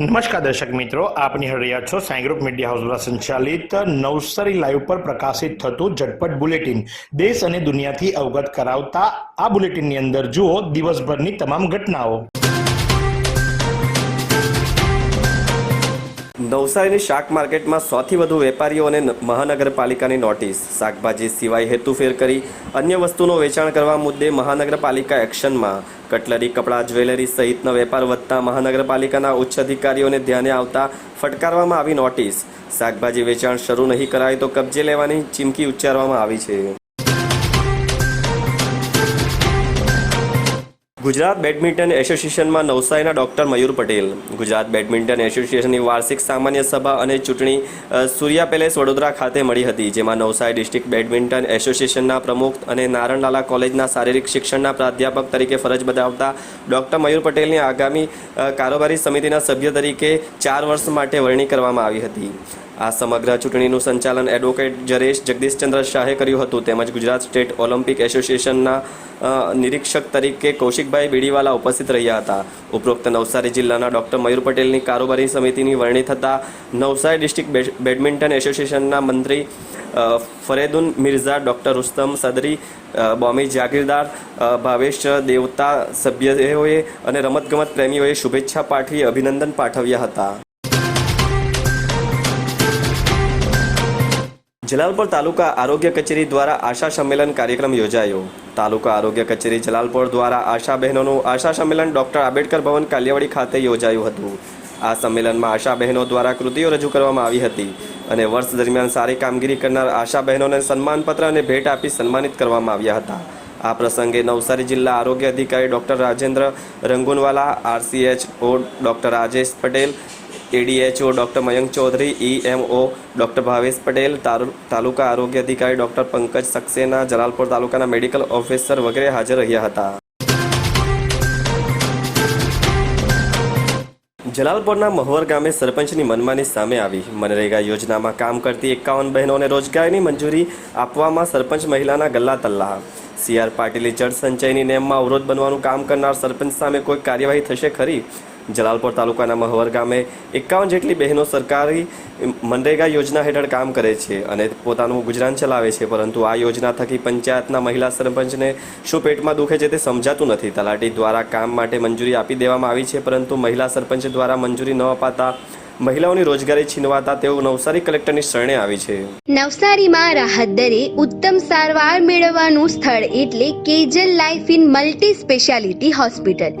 નમસ્કાર દર્શક મિત્રો આપની નિહાળી છો સાંઈ ગ્રુપ મીડિયા હાઉસ દ્વારા સંચાલિત નવસારી લાઈવ પર પ્રકાશિત થતું ઝટપટ બુલેટિન. દેશ અને દુનિયાથી અવગત કરાવતા આ બુલેટિનની અંદર જુઓ દિવસભરની તમામ ઘટનાઓ. નવસારીની શાક માર્કેટમાં સૌથી વધુ વેપારીઓને મહાનગરપાલિકાની નોટિસ. શાકભાજી સિવાય હેતુફેર કરી અન્ય વસ્તુનો વેચાણ કરવા મુદ્દે મહાનગરપાલિકા એક્શનમાં. કટલરી, કપડાં, જ્વેલરી સહિતનો વેપાર વધતા મહાનગરપાલિકાના ઉચ્ચ અધિકારીઓને ધ્યાને આવતા ફટકારવામાં આવી નોટિસ. શાકભાજી વેચાણ શરૂ નહીં કરાય તો કબજે લેવાની ચીમકી ઉચ્ચારવામાં આવી છે. ગુજરાત બેડમિન્ટન એસોસિએશનમાં નવસારીના ડોક્ટર મયુર પટેલ. ગુજરાત બેડમિન્ટન એસોસિએશનની વાર્ષિક સામાન્ય સભા અને ચૂંટણી સૂર્યા પેલેસ વડોદરા ખાતે મળી હતી, જેમાં નવસારી ડિસ્ટ્રિક્ટ બેડમિન્ટન એસોસિએશનના પ્રમુખ અને નારણલાલા કોલેજના શારીરિક શિક્ષણના પ્રાધ્યાપક તરીકે ફરજ બજાવતા ડોક્ટર મયુર પટેલની આગામી કારોબારી સમિતિના સભ્ય તરીકે ચાર વર્ષ માટે વરણી કરવામાં આવી હતી. આ સમગ્ર ચૂંટણીનું સંચાલન એડવોકેટ જરેશ જગદીશચંદ્ર શાહે કર્યું હતું. તેમજ ગુજરાત સ્ટેટ ઓલિમ્પિક એસોસિએશનના નિરીક્ષક તરીકે કૌશિકભાઈ બીડીવાલા ઉપસ્થિત રહ્યા હતા. ઉપરોક્ત નવસારી જિલ્લાના ડોક્ટર મયુર પટેલની કારોબારી સમિતિની વરણી થતાં નવસારી ડિસ્ટ્રિક્ટ બેડ- બેડમિન્ટન એસોસિએશનના મંત્રી ફરેદુન મિર્ઝા ડોક્ટર રુસ્તમ સદરી અ, બોમી જાગીરદાર ભાવેશ દેવતા સભ્યોએ અને રમતગમત પ્રેમીઓએ શુભેચ્છા પાઠવી અભિનંદન પાઠવ્યા હતા. જલાલપોર તાલુકા આરોગ્ય કચેરી દ્વારા આશા સંમેલન કાર્યક્રમ યોજાયો. તાલુકા આરોગ્ય કચેરી જલાલપોર દ્વારા આશા બહેનોનું આશા સંમેલન ડોક્ટર આંબેડકર ભવન કાલિયાવાડી ખાતે યોજાયું હતું. આ સંમેલનમાં આશા બહેનો દ્વારા કૃતિઓ રજૂ કરવામાં આવી હતી અને વર્ષ દરમિયાન સારી કામગીરી કરનાર આશા બહેનોને સન્માનપત્ર અને ભેટ આપી સન્માનિત કરવામાં આવ્યા હતા. આ પ્રસંગે નવસારી જિલ્લા આરોગ્ય અધિકારી doctor Rajendra Rangunwala, RCH O doctor Rajesh Patel ADHO doctor Mayank Chaudhari, EMO doctor Bhavesh Patel taluka આરોગ્ય અધિકારી ડૉક્ટર પંકજ સક્સેના, જલાલપોર તાલુકાના મેડિકલ ઓફિસર વગેરે હાજર રહ્યા હતા. જલાલપોરના મહુવર ગામે સરપંચની મનમાની સામે આવી. મનરેગા યોજનામાં કામ કરતી એકાવન બહેનોને રોજગારીની મંજૂરી આપવામાં સરપંચ મહિલાના ગલ્લા તલ્લા. સીઆર પાટીલે જળ સંચયની નેમમાં અવરોધ બનવાનું કામ કરનાર સરપંચ સામે કોઈ કાર્યવાહી થશે ખરી? જલાલપોર તાલુકાના મહવર ગામે એકાવન જેટલી બહેનો સરકારી મનરેગા યોજના હેઠળ કામ કરે છે અને પોતાનું ગુજરાન ચલાવે છે, પરંતુ આ યોજના થકી પંચાયતના મહિલા સરપંચને શું પેટમાં દુખે છે તે સમજાતું નથી. તલાટી દ્વારા કામ માટે મંજૂરી આપી દેવામાં આવી છે, પરંતુ મહિલા સરપંચ દ્વારા મંજૂરી ન અપાતા મહિલાઓની રોજગારી છીનવાતા તેઓ નવસારી કલેક્ટરની શરણે આવી છે. નવસારીમાં રાહત દરે ઉત્તમ સારવાર મેળવવાનું સ્થળ એટલે Kejal life in multi speciality hospital.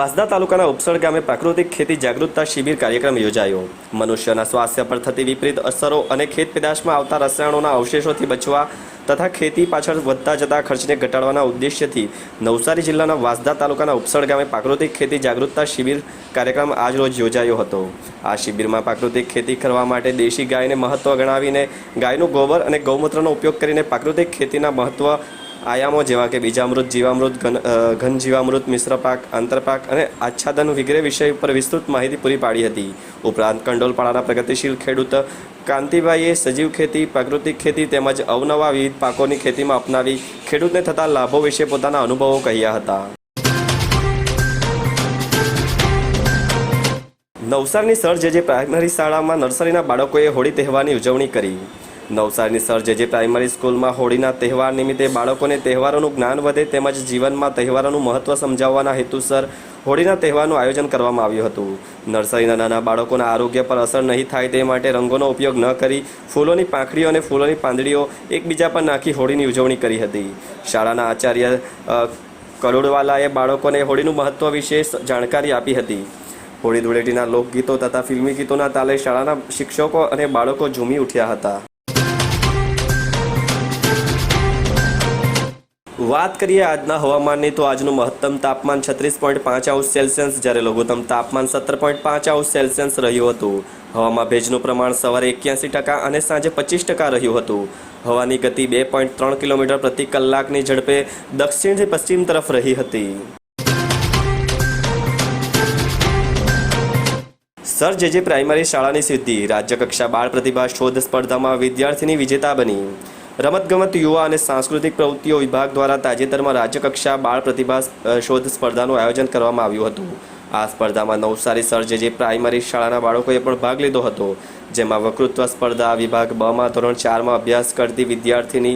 Vansda તાલુકાના ઉપસળ ગામે પ્રાકૃતિક ખેતી જાગૃતતા શિબિર કાર્યક્રમ યોજાયો. મનુષ્યના સ્વાસ્થ્ય પર થતી વિપરીત અસરો અને ખેત પેદાશમાં આવતા રસાયણોના અવશેષોથી બચવા તથા ખેતી પાછળ વધતા જતા ખર્ચને ઘટાડવાના ઉદ્દેશ્યથી નવસારી જિલ્લાના વાંસદા તાલુકાના ઉપસળ ગામે પ્રાકૃતિક ખેતી જાગૃતતા શિબિર કાર્યક્રમ આજરોજ યોજાયો હતો. આ શિબિરમાં પ્રાકૃતિક ખેતી કરવા માટે દેશી ગાયને મહત્વ ગણાવીને ગાયનું ગોબર અને ગૌમૂત્રનો ઉપયોગ કરીને પ્રાકૃતિક ખેતીના મહત્વ આયામો જેવા કે બીજામૃત જીવામૃત, ઘન જીવામૃત, મિશ્ર પાક આંતરપાક અને આચ્છાદન વગેરે વિષય ઉપર વિસ્તૃત માહિતી પૂરી પાડી હતી. ઉપરાંત કંડોલપાડાના પ્રગતિશીલ ખેડૂત કાંતિભાઈએ સજીવ ખેતી, પ્રાકૃતિક ખેતી તેમજ અવનવા વિવિધ પાકોની ખેતીમાં અપનાવી ખેડૂતને થતા લાભો વિશે પોતાના અનુભવો કહ્યા હતા. નવસારીની સર જે જે પ્રાઇમરી શાળામાં નર્સરીના બાળકોએ હોળી તહેવારની ઉજવણી કરી. નવસારીની સર જે જે પ્રાઇમરી સ્કૂલમાં હોળીના તહેવાર નિમિત્તે બાળકોને તહેવારોનું જ્ઞાન વધે તેમજ જીવનમાં તહેવારોનું મહત્ત્વ સમજાવવાના હેતુસર હોળીના તહેવારનું આયોજન કરવામાં આવ્યું હતું. નર્સરીના નાના બાળકોના આરોગ્ય પર અસર નહીં થાય તે માટે રંગોનો ઉપયોગ ન કરી ફૂલોની પાંખડીઓ અને ફૂલોની પાંદડીઓ એકબીજા પર નાખી હોળીની ઉજવણી કરી હતી. શાળાના આચાર્ય કરોડવાલાએ બાળકોને હોળીનું મહત્ત્વ વિશે જાણકારી આપી હતી. હોળી ધૂળેટીના લોકગીતો તથા ફિલ્મી ગીતોના તાલે શાળાના શિક્ષકો અને બાળકો ઝૂમી ઉઠ્યા હતા. વાત કરીએ આજના હવામાનની, તો આજનું મહત્તમ તાપમાન છત્રીસ પોઈન્ટ પાંચ આઉસ સેલ્સિયસ, જ્યારે લઘુત્તમ તાપમાન સત્તર પોઈન્ટ પાંચ આઉસ સેલ્સિયસ રહ્યું હતું. હવામાં ભેજનું પ્રમાણ સવારે એક્યાસી ટકા અને સાંજે પચીસ ટકા રહ્યું હતું. હવાની ગતિ બે પોઈન્ટ ત્રણ કિલોમીટર પ્રતિ કલાકની ઝડપે દક્ષિણથી પશ્ચિમ તરફ રહી હતી. સર, જે જે પ્રાઇમરી શાળાની સિદ્ધિ, રાજ્યકક્ષા બાળ પ્રતિભા શોધ સ્પર્ધામાં વિદ્યાર્થીની વિજેતા બની. રમતગમત, યુવા અને સાંસ્કૃતિક પ્રવૃત્તિઓ વિભાગ દ્વારા તાજેતરમાં રાજ્યકક્ષા બાળ પ્રતિભા શોધ સ્પર્ધાનું આયોજન કરવામાં આવ્યું હતું. આ સ્પર્ધામાં નવસારી સર્જે જે પ્રાઇમરી શાળાના બાળકોએ પણ ભાગ લીધો હતો, જેમાં વકૃત્વ સ્પર્ધા વિભાગ બમાં ધોરણ ચારમાં અભ્યાસ કરતી વિદ્યાર્થીની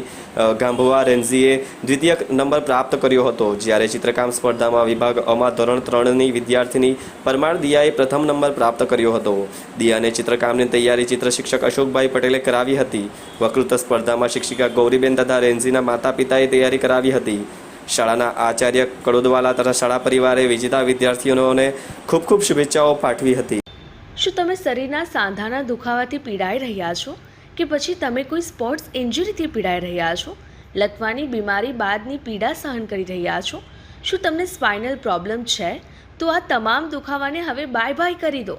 ગાંભવા રેન્ઝીએ દ્વિતીય નંબર પ્રાપ્ત કર્યો હતો. જ્યારે ચિત્રકામ સ્પર્ધામાં વિભાગ અમાં ધોરણ ત્રણની વિદ્યાર્થીની પરમાર દિયાએ પ્રથમ નંબર પ્રાપ્ત કર્યો હતો. દિયાને ચિત્રકામની તૈયારી ચિત્ર શિક્ષક અશોકભાઈ પટેલે કરાવી હતી. વકૃત્વ સ્પર્ધામાં શિક્ષિકા ગૌરીબેન તથા રેન્ઝીના માતા પિતાએ તૈયારી કરાવી હતી. શાળાના આચાર્ય કડોદવાલા તથા શાળા પરિવારે વિજેતા વિદ્યાર્થીઓને ખૂબ ખૂબ શુભેચ્છાઓ પાઠવી હતી. શું તમે શરીરના સાંધાના દુખાવાથી પીડાઈ રહ્યા છો? કે પછી તમે કોઈ સ્પોર્ટ્સ ઇન્જરીથી પીડાઈ રહ્યા છો? લકવાની બીમારી બાદની પીડા સહન કરી રહ્યા છો? શું તમને સ્પાઇનલ પ્રોબ્લેમ છે? તો આ તમામ દુખાવાને હવે બાય બાય કરી દો.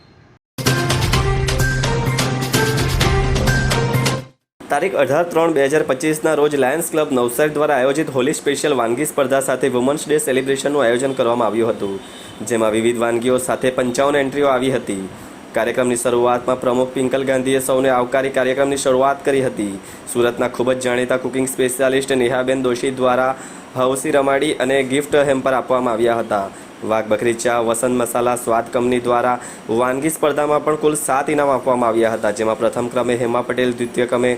તારીખ અઢાર ત્રણ બે હજાર પચીસના રોજ લાયન્સ ક્લબ નવસારી દ્વારા આયોજિત હોલી સ્પેશિયલ વાનગી સ્પર્ધા સાથે વુમન્સ ડે સેલિબ્રેશનનું આયોજન કરવામાં આવ્યું હતું, જેમાં વિવિધ વાનગીઓ સાથે પંચાવન એન્ટ્રીઓ આવી હતી. કાર્યક્રમની શરૂઆતમાં પ્રમુખ પિંકલ ગાંધીએ સૌને આવકારી કાર્યક્રમની શરૂઆત કરી હતી. સુરતના ખૂબ જ જાણીતા કુકિંગ સ્પેશિયાલિસ્ટ નેહાબેન દોશી દ્વારા હવસી રમાડી અને ગિફ્ટ હેમ્પર આપવામાં આવ્યા હતા. વાઘ બકરી ચા, વસંત મસાલા, સ્વાદ કંપની દ્વારા વાનગી સ્પર્ધામાં પણ કુલ સાત ઇનામ આપવામાં આવ્યા હતા, જેમાં પ્રથમ ક્રમે હેમા પટેલ, દ્વિતીય ક્રમે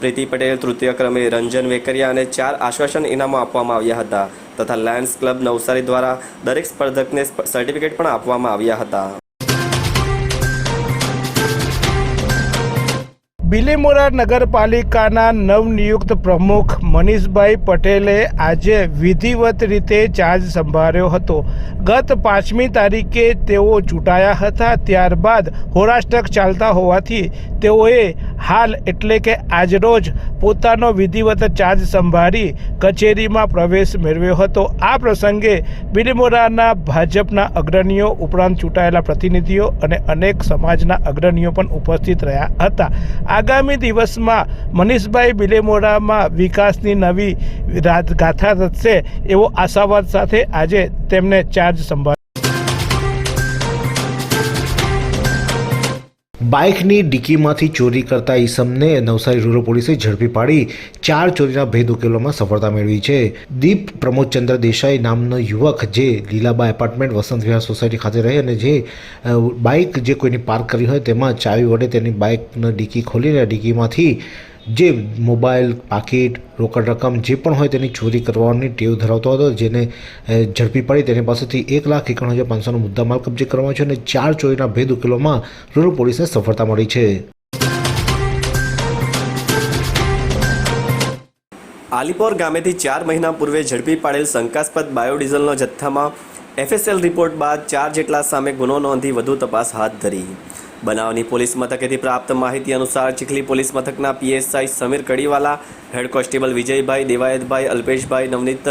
પ્રીતિ પટેલ, તૃતીય ક્રમે રંજન વેકરિયા અને ચાર આશ્વાસન ઇનામો આપવામાં આવ્યા હતા, તથા લાયન્સ ક્લબ નવસારી દ્વારા દરેક સ્પર્ધકને સર્ટિફિકેટ પણ આપવામાં આવ્યા હતા. બિલીમોરા નગરપાલિકાના નવનિયુક્ત પ્રમુખ મનીષભાઈ પટેલે આજે વિધિવત રીતે ચાર્જ સંભાળ્યો હતો. ગત પાંચમી તારીખે તેઓ ચૂંટાયા હતા, ત્યારબાદ હોરાષ્ટક ચાલતા હોવાથી તેઓએ હાલ એટલે કે આજરોજ પોતાનો વિધિવત ચાર્જ સંભાળી કચેરીમાં પ્રવેશ મેળવ્યો હતો. આ પ્રસંગે બિલીમોરાના ભાજપના અગ્રણીઓ ઉપરાંત ચૂંટાયેલા પ્રતિનિધિઓ અને અનેક સમાજના અગ્રણીઓ પણ ઉપસ્થિત રહ્યા હતા. આગામી દિવસમાં મનીષભાઈ બિલેમોરામાં વિકાસની નવી ગાથા રચશે એવો આશાવાદ સાથે આજે તેમને ચાર્જ સંભાળ બાઇકની ડિક્કીમાંથી ચોરી કરતા ઈસમને નવસારી રૂરલ પોલીસે ઝડપી પાડી ચાર ચોરીના ભેદ ઉકેલવામાં સફળતા મેળવી છે. દીપ પ્રમોદચંદ્ર દેસાઈ નામનો યુવક જે લીલાબા એપાર્ટમેન્ટ વસંત વિહાર સોસાયટી ખાતે રહે અને જે બાઇક જે કોઈની પાર્ક કરી હોય તેમાં ચાવી વડે તેની બાઇકનો ડિક્કી ખોલીને ડિક્કીમાંથી જે મોબાઈલ, પાકીટ, રોકડ રકમ જે પણ હોય તેની ચોરી કરવાની ટેવ ધરાવતો હતો, જેને ઝડપી પાડી તેની પાસેથી એક લાખ એકાણું હજાર પાંચસોનો મુદ્દામાલ કબજે કરવામાં છે અને ચાર ચોરીના ભેદ ઉકેલોમાં રૂરલ પોલીસને સફળતા મળી છે. આલીપોર ગામેથી ચાર મહિના પૂર્વે ઝડપી પાડેલ શંકાસ્પદ બાયોડીઝલનો જથ્થામાં એફએસએલ રિપોર્ટ બાદ ચાર જેટલા સામે ગુનો નોંધી વધુ તપાસ હાથ ધરી. બનાવની પોલીસ મથકેથી પ્રાપ્ત માહિતી અનુસાર ચીખલી પોલીસ મથકના PSI Samir Kadiwala, head constable Vijaybhai, Devayatbhai, Alpeshbhai Navneet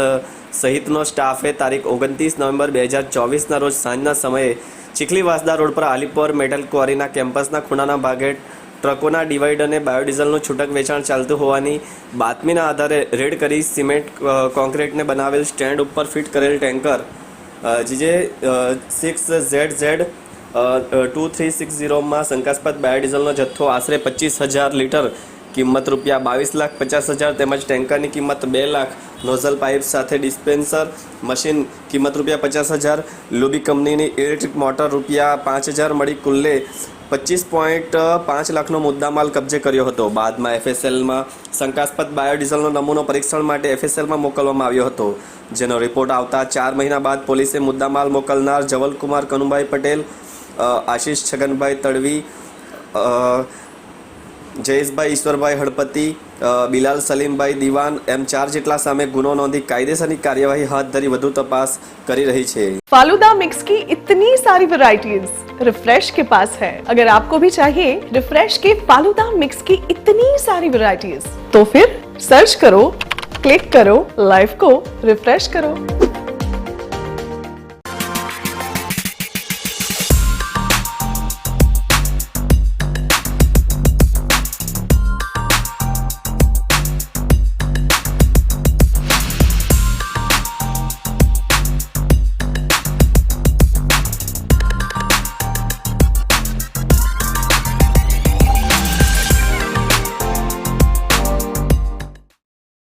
સહિતનો સ્ટાફે તારીખ ઓગણત્રીસ નવેમ્બર બે હજાર ચોવીસના રોજ સાંજના સમયે ચીખલી વાસદા રોડ પર આલીપોર મેટલ ક્વોરીના કેમ્પસના ખૂણાના ભાગે ટ્રકોના ડિવાઈડરને બાયોડીઝલનું છૂટક વેચાણ ચાલતું હોવાની બાતમીના આધારે રેડ કરી સિમેન્ટ કોન્ક્રીટને બનાવેલ સ્ટેન્ડ ઉપર ફિટ કરેલ ટેન્કર. જે six Z Z two three six ઝીરોમાં શંકાસ્પદ બાયોડીઝલનો જથ્થો આશરે પચીસ હજાર લીટર, કિંમત રૂપિયા બાવીસ લાખ પચાસ હજાર તેમજ ટેન્કરની કિંમત બે લાખ, નોઝલ પાઇપ સાથે ડિસ્પેન્સર મશીન કિંમત રૂપિયા પચાસ હજાર, લુબી કંપનીની ઇલેક્ટ્રિક મોટર રૂપિયા પાંચ હજાર, મળી કુલ્લે પચીસ પોઈન્ટ પાંચ લાખનો મુદ્દામાલ કબજે કર્યો હતો. બાદમાં એફએસએલમાં શંકાસ્પદ બાયોડીઝલનો નમૂનો પરીક્ષણ માટે એફએસએલમાં મોકલવામાં આવ્યો હતો. જેનો રિપોર્ટ આવતા ચાર મહિના બાદ પોલીસે મુદ્દામાલ મોકલનાર જવલકુમાર કનુભાઈ પટેલ આશીષ છગનભાઈ તડવી અ, જયેશભાઈ ઈશ્વરભાઈ હળપતિ અ, બિલાલ સલીમભાઈ દિવાન એમ ચાર જેટલા સામે ગુનો નોંધી કાયદેસરની કાર્યવાહી હાથ ધરી વધુ તપાસ કરી રહી છે फालूदा मिक्स की इतनी सारी वैरायटीज रिफ्रेश के पास है अगर आपको भी चाहिए रिफ्रेश के फालूदा मिक्स की इतनी सारी वैरायटीज तो फिर सर्च करो क्लिक करो लाइफ को रिफ्रेश करो